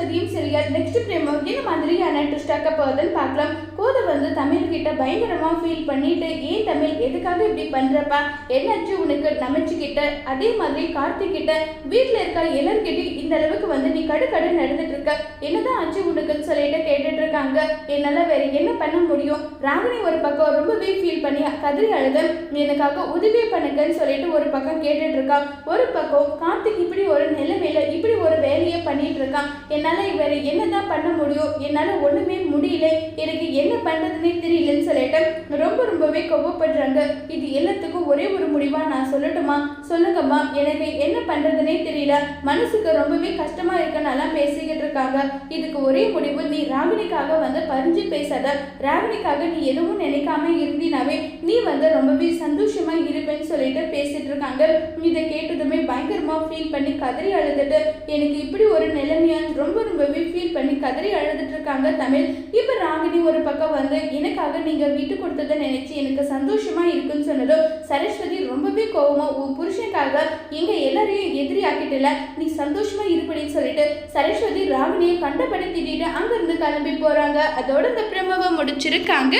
சரஸ்வதியும் serial next பிரேமோ என்ன மாதிரியான ட்விஸ்டாக்க போகுதுன்னு பார்க்கலாம். கோதை வந்து தமிழ் கிட்ட பயங்கரமாக ஃபீல் பண்ணிட்டு ஏன் தமிழ்? எதுக்காக இப்படி பண்றப்பா? என்னாச்சு உனக்கு? நமைச்சுக்கிட்ட அதே மாதிரி கார்த்திக்கிட்ட வீட்டில் இருக்க எல்லார்கிட்டயும் இந்த அளவுக்கு வந்து நீ கடு கடு நடந்துட்டு இருக்க. என்னதான் ஆச்சு உனக்குன்னு சொல்லிட்டு கேட்டுட்டு இருக்காங்க. என்னால் வேற என்ன பண்ண முடியும்? ராகினி ஒரு பக்கம் ரொம்பவே ஃபீல் பண்ணி கதறி அழுது. எனக்காக உதவி பண்ணுங்கன்னு சொல்லிட்டு ஒரு பக்கம் கேட்டுட்டு இருக்கான் ஒரு பக்கம் கார்த்திக் இப்படி ஒரு நிலைமையில இப்படி ஒரு வேலையை பண்ணிட்டு என்னால் என்னால வேற என்னதான் பண்ண முடியும்? என்னால ஒண்ணுமே முடியல. எனக்கு என்ன பண்ணுறதுன்னே தெரியலன்னு சொல்லிட்டு ரொம்ப ரொம்பவே கோவப்படுறாங்க. இது எல்லாத்துக்கும் ஒரே ஒரு முடிவா நான் சொல்லட்டுமா? சொல்லுங்கம்மா. எனக்கு என்ன பண்றதுனே தெரியல. மனசுக்கு ரொம்பவே கஷ்டமா இருக்கனாலாம் பேசிக்கிட்டு இருக்காங்க. இதுக்கு ஒரே முடிவு நீ ராகினிக்காக வந்து பறிஞ்சு பேசாத. ராகினிக்காக நீ எதுவும் நினைக்காம இருந்தினாவே நீ வந்து ரொம்பவே சந்தோஷமா இருப்பேன்னு சொல்லிட்டு பேசிட்டு இருக்காங்க. இதை கேட்டதும் பயங்கரமா ஃபீல் பண்ணி கதறி அழுதுட்டு எனக்கு இப்படி ஒரு நிலைமையா ரொம்ப ரொம்பவே ஃபீல் பண்ணி கதறி அழுதுட்டு இருக்காங்க தமிழ். இப்போ ராகினி ஒரு பக்கம் வந்து எனக்காக நீங்க விட்டு கொடுத்ததை நினைச்சு எனக்கு சந்தோஷமா இருக்குன்னு சொன்னதும் சரஸ்வதி ரொம்பவே கோவமா உன் புருஷனுக்காக எங்க எல்லாரையும் எதிரி ஆக்கிட்டல நீ சந்தோஷமா இருப்படின்னு சொல்லிட்டு சரஸ்வதி ராகினியை கண்டபடி திட்டிட்டு அங்கிருந்து கிளம்பி போறாங்க. அதோட இந்த பிரமவை முடிச்சிருக்காங்க.